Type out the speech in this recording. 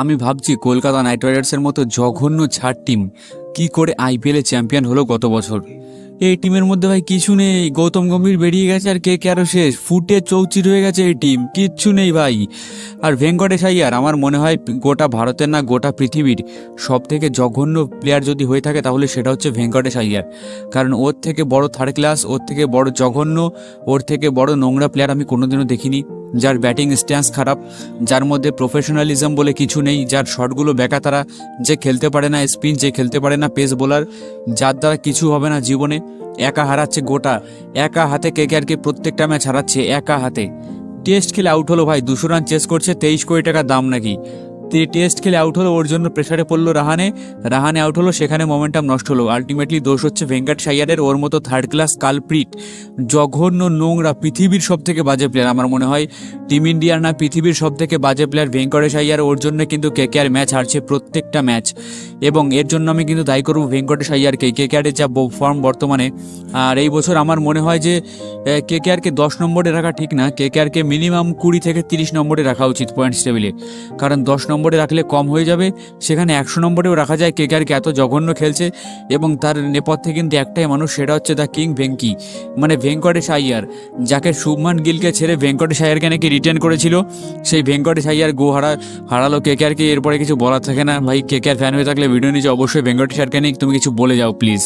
আমি ভাবছি কলকাতা নাইট রাইডার্সের মতো জঘন্য ছাড় টিম কি করে আইপিএলে চ্যাম্পিয়ন হলো গত বছর। এই টিমের মধ্যে ভাই কিছু নেই, গৌতম গম্ভীর বেরিয়ে গেছে আর কে কে আরও শেষ। ফুটে চৌচির হয়ে গেছে এই টিম, কিচ্ছু নেই ভাই। আর ভেঙ্কটেশ আইয়ার, আমার মনে হয় গোটা ভারতের না, গোটা পৃথিবীর সব থেকে জঘন্য প্লেয়ার যদি হয়ে থাকে তাহলে সেটা হচ্ছে ভেঙ্কটেশ আইয়ার। কারণ ওর থেকে বড় থার্ড ক্লাস ওর থেকে বড় জঘন্য, ওর থেকে বড় নোংরা প্লেয়ার আমি কোনোদিনও দেখিনি। যার ব্যাটিং স্ট্যান্স খারাপ, যার মধ্যে প্রফেশনালিজম বলে কিছু নেই, যার শটগুলো বেকা তারা যে খেলতে পারে না স্পিন যে খেলতে পারে না পেস বোলার যার দ্বারা কিছু হবে না জীবনে, একা হারাচ্ছে গোটা, একা হাতে কে কে প্রত্যেকটা ম্যাচ হারাচ্ছে একা হাতে। টেস্ট খেলে আউট হলো ভাই, দুশো রান চেস করছে, তেইশ কোটি টাকা দাম নাকি। তে টেস্ট খেলে আউট হলো, ওর জন্য প্রেসারে পড়ল রাহানে। রাহানে আউট হলো, সেখানে মোমেন্টাম নষ্ট হলো। আলটিমেটলি দোষ হচ্ছে ভেঙ্কট সাইয়ারের ওর মতো থার্ড ক্লাস কালপ্রিট। জঘন্য নোংরা পৃথিবীর সব থেকে বাজে প্লেয়ার আমার মনে হয়। টিম ইন্ডিয়ার না পৃথিবীর সব থেকে বাজে প্লেয়ার ভেঙ্কটেশ আইয়ার ওর জন্য কিন্তু কে কে আর ম্যাচ হারছে প্রত্যেকটা ম্যাচ এবং এর জন্য আমি কিন্তু দায়ী করব ভেঙ্কটেশ আইয়ারকে কে কে আরের যা ফর্ম বর্তমানে, আর এই বছর আমার মনে হয় যে কে কে আরকে দশ নম্বরে রাখা ঠিক না। কে কে আরকে মিনিমাম কুড়ি থেকে তিরিশ নম্বরে রাখা উচিত পয়েন্টস টেবিলে কারণ দশ নম্বরে রাখলে কম হয়ে যাবে। সেখানে একশো নম্বরেও রাখা যায় কে কে আরকে এত জঘন্য খেলছে এবং তার নেপথ্যে কিন্তু একটাই মানুষ, সেটা হচ্ছে দ্য কিং ভেঙ্কি মানে ভেঙ্কটেশ আইয়ার যাকে শুভমান গিলকে ছেড়ে ভেঙ্কটেশ আইয়ারকে নাকি রিটার্ন করেছিল। সেই ভেঙ্কটেশ আইয়ার গো হারা, হারালো কে কে আরকে এরপরে কিছু বলার থাকে না। ভাই, কে কে আর ফ্যান হয়ে থাকলে ভিডিও নিচে অবশ্যই ভেঙ্কটেশ আইয়ারকে নিয়ে তুমি কিছু বলে যাও প্লিজ